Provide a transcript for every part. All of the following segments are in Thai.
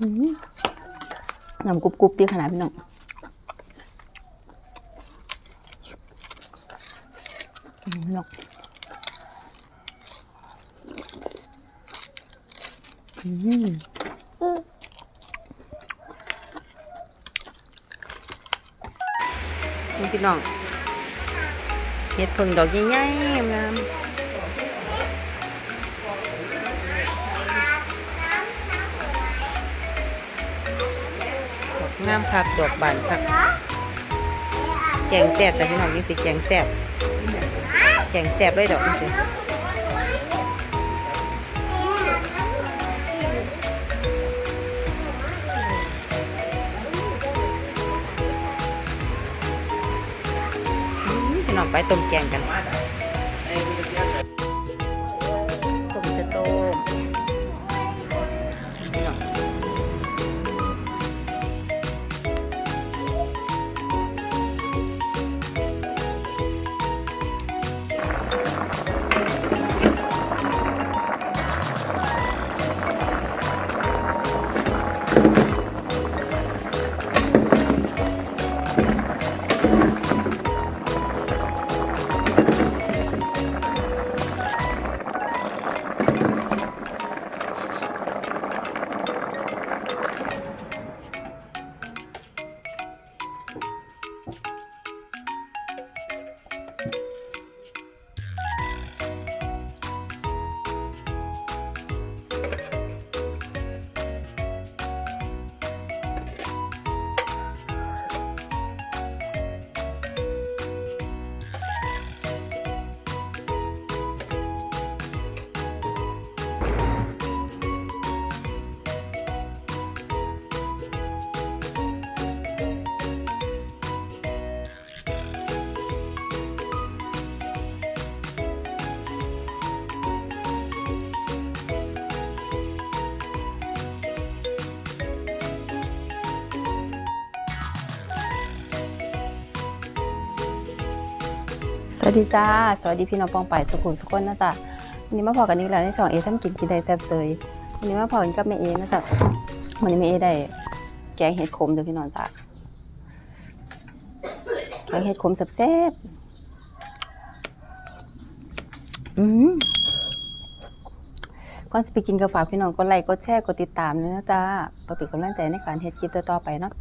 อืมน้ำกรุบกรุบดีขนาดพี่น้องอืมพี่น้องอืมนี่พี่น้องเห็ดเพิ่งดอกใหญ่ๆงาม งามคักดอกบานคักแจงแซ่บแต่พี่น้องนี่สิแจงแซ่บแจงแซ่บด้วยดอกนี่สิพี่น้องไปต้มแกงกัน วัสดีจ้า สวัสดีพี่น้องปองไปายสุขุมสุขคนนะจ๊ะวันนี้มาพอกันอีกแล้วในช่องเอทำกินกินได้แซ่บเตยวันนี้มาพอกันกับแม่เอนะจ๊ะวันนี้แม่เอได้ แกงเห็ดขมเด้อพี่น้องจ้ะแกงเห็ดขมแซ่บๆอืมก่อนจะไปกินกระฝากพี่น้องกดไลค์กดแชร์กดติดตามเลยนะจ๊ะเพื่อเป็นกำลังใจในการเฮ็ดคลิปต่อๆไปเนาะ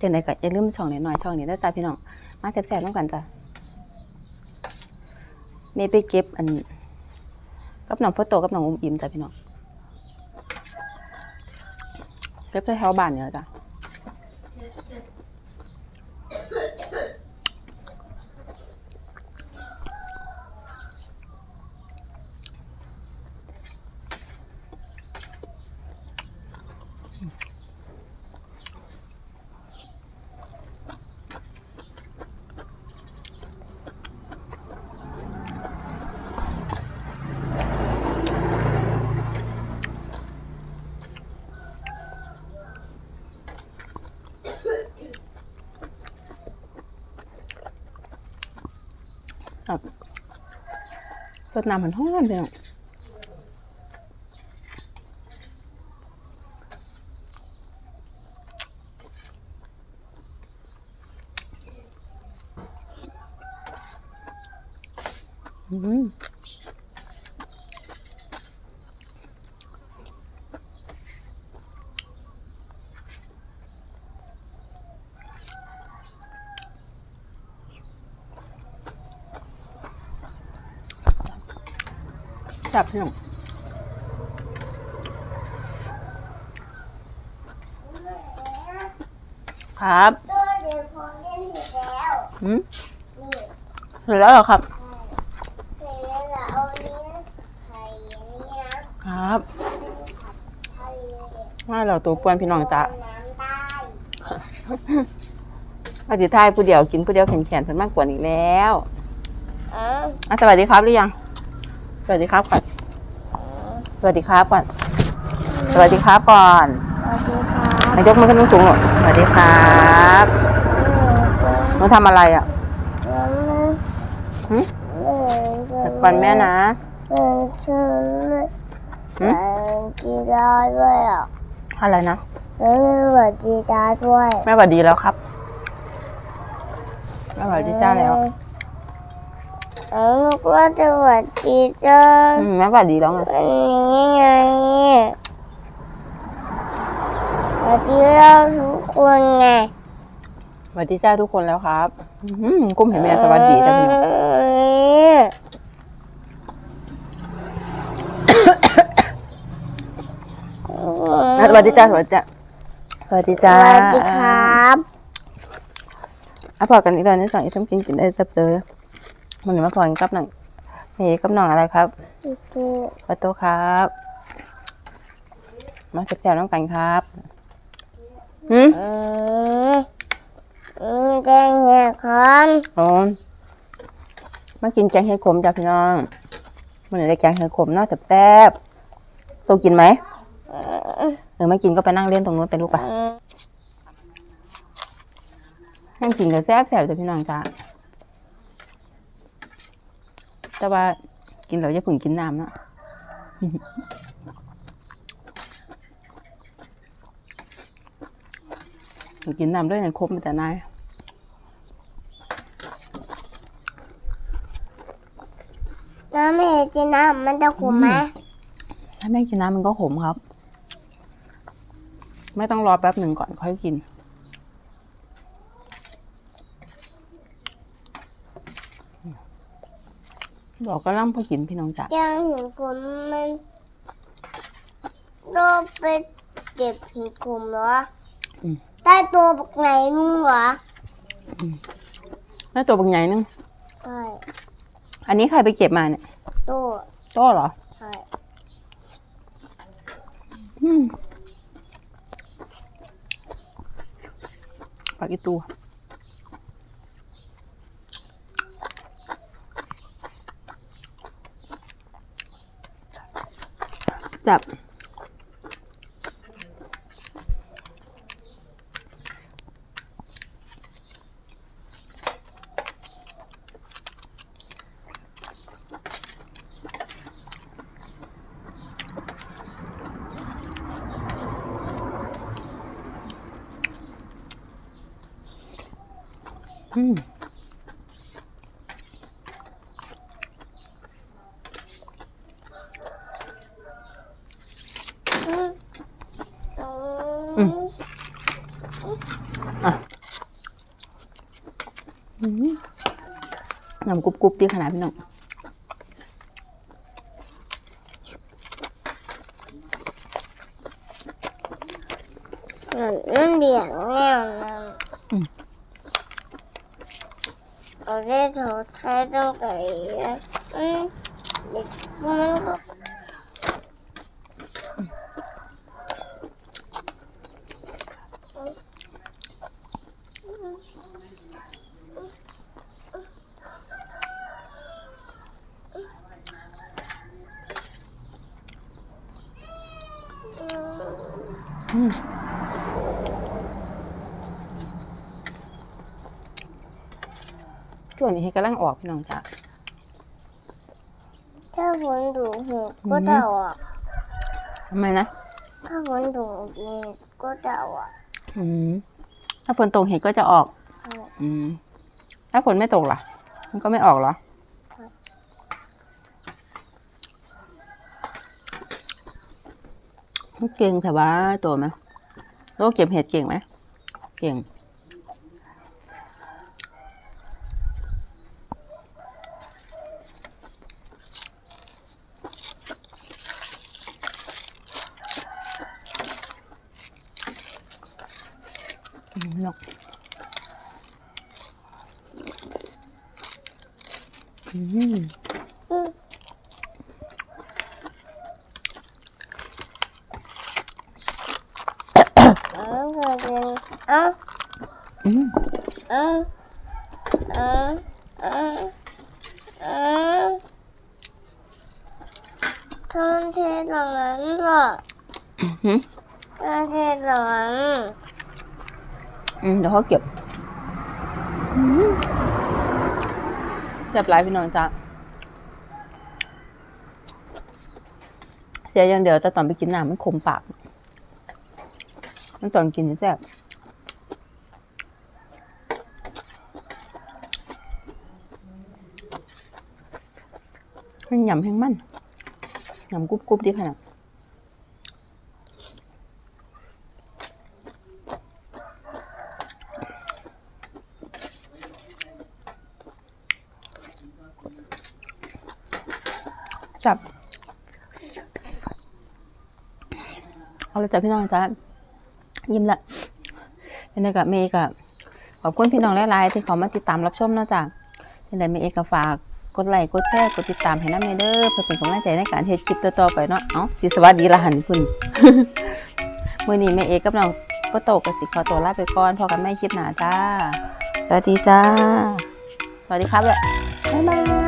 จังไดก็อย่าลืมช่องหน่อยๆช่องนี้นะจ๊ะพี่น้องมาแซ่บๆน้ำกันจ้ะ เมย์ไปเก็บอันกับหนองพ่อโตกับหนองอุ้มอิ่มจ้ะพี่น้องเก็บไปแถวบ้านเนี่ยจ้ะ ครับรดน้ำมันห้อนเลยอืม จับพี่น้องครับตัวเดี๋ยวพอเล่นเสร็จแล้วอืมนี่เสร็จแล้วเหรอครับเสร็จแล้วเราเอาเนี้ยไข่อันนี้นะครับผัดไทยว่าเราตัวปวนพี่น้องจ้ะน้ำได้ปฏิทายผู้เดียวกินผู้เดียวแข็งๆเพิ่นมากกว่านี้แล้วเอออะสวัสดีครับหรือยัง สวัสดีครับก่อน สวัสดีครับก่อน สวัสดีครับก่อนสวัสดีครับนายกมือขึ้นสูงๆหน่อยสวัสดีครับหนูทำอะไรอะหึแต่ก่อนแม่นะเออฉันหึกีฬาด้วยอะอะไรนะเแล้วสวัสดีจ้าด้วยแม่หวัดดีแล้วครับแม่หวัดดีจ้าแล้ว เออลูกว่าสวัสดีจ้าอืมแม่หวัดดีแล้วไงวันนี้ไงสวัสดีเราทุกคนไงหวัดดีจ้าทุกคนแล้วครับอื้อหือกุ้มเห็นแม่สวัสดีจ้าพี่น้อง อะสวัสดีจ้าสวัสดีจ้าสวัสดีสจ้าวัสดีครับอะพอกันอีกแล้วในสองอีทำกินกินได้สับเลย มันนี้มาพอกันกับหนังเฮ้กับน้องอะไรครับประตูครับ มาแซวๆน้องกันครับหืมอืมอืมแกงเห็ดคอนอ๋อมากินแกงเห็ดขมจ้ะพี่น้องมันนี้ได้แกงเห็ดขมเน่าแซ่บๆตัวกินไหมเออไม่กินก็ไปนั่งเล่นตรงนู้นไปลูกปะนั่งกินกับแซ่บแซ่บจ้ะพี่น้องจ้า แต่ว่ากินเราจะผึ่งกินน้ำเนาะกินน้ำด้วยนั่นครบมันแต่นายน้ำไม่เห็นกินน้ำมันจะขมไหมถ้าไม่กินน้ำมันก็ขมครับ ไม่ต้องรอแป๊บหนึ่งก่อนค่อยกิน บอกก็ล่ำพอกินพี่น้องจ้ะแกงเห็ดขมมันโดนไปเจ็บเห็ดขมเหรออืมใต้ตัวบักไหนนุ่งเหรอแม่ตัวบางใหญ่นึงใช่อันนี้ใครไปเก็บมาเนี่ยตัวโต้เหรอใช่อืมปลาอีตู จับอืม อืม อืม อืม น้ำกรุบกรุบดีขนาดพี่น้องนั่นเบียงแนวนั้น อืม เราได้โทรใช้ตั้งแต่อืมเด็กมันก็อืมช่วงนี้ให้กำลังออกพี่น้องจ้ะถ้าฝนดูเห็ดก็จะออกทำไมนะถ้าฝนดูเห็ดก็จะออกอืมถ้าฝนตกเห็ดก็จะออก อืมถ้าฝนไม่ตกล่ะ มันก็ไม่ออกเหรอ เก่งแต่ว่าตัวไหมแล้วเก็บเห็ดเก่งไหม เก่งนกอืม อืมเอ้า เกิดเป็นเอ้อืมเออเออ้าทำเทหลังนั้นเหรออืมทำเทหลังนั้นอืมเดี๋ยวเขาเก็บอืมแซ่บหลายพี่น้องจ้าเสียอย่างเดียวแต่ตอนไปกินน้ำมันขมปาก มันตอนกินนี่แซ่บมันยำแห้งมันหยำกรุบกรุบดีขนาดจับ เอาเลยจ้ะพี่น้องจ้า ยิ้มละยังไงกับเมย์กับขอบคุณพี่น้องหลายๆที่เขามาติดตามรับชมนะจ้ะยังไงเมย์ก็ฝากกดไลค์กดแชร์กดติดตามให้น้ำเมเดอร์เพื่อเป็นกำลังใจในการเฮ็ดคลิปต่อๆไปเนาะเอ้าสิสวัสดีละหันคุณมื้อนี้แม่เอกับน้องก็โตกับสิขอตัวลาไปก่อนพอกันไม่คลิปหนาจ้าสวัสดีจ้า สวัสดีครับเลยบ๊ายบาย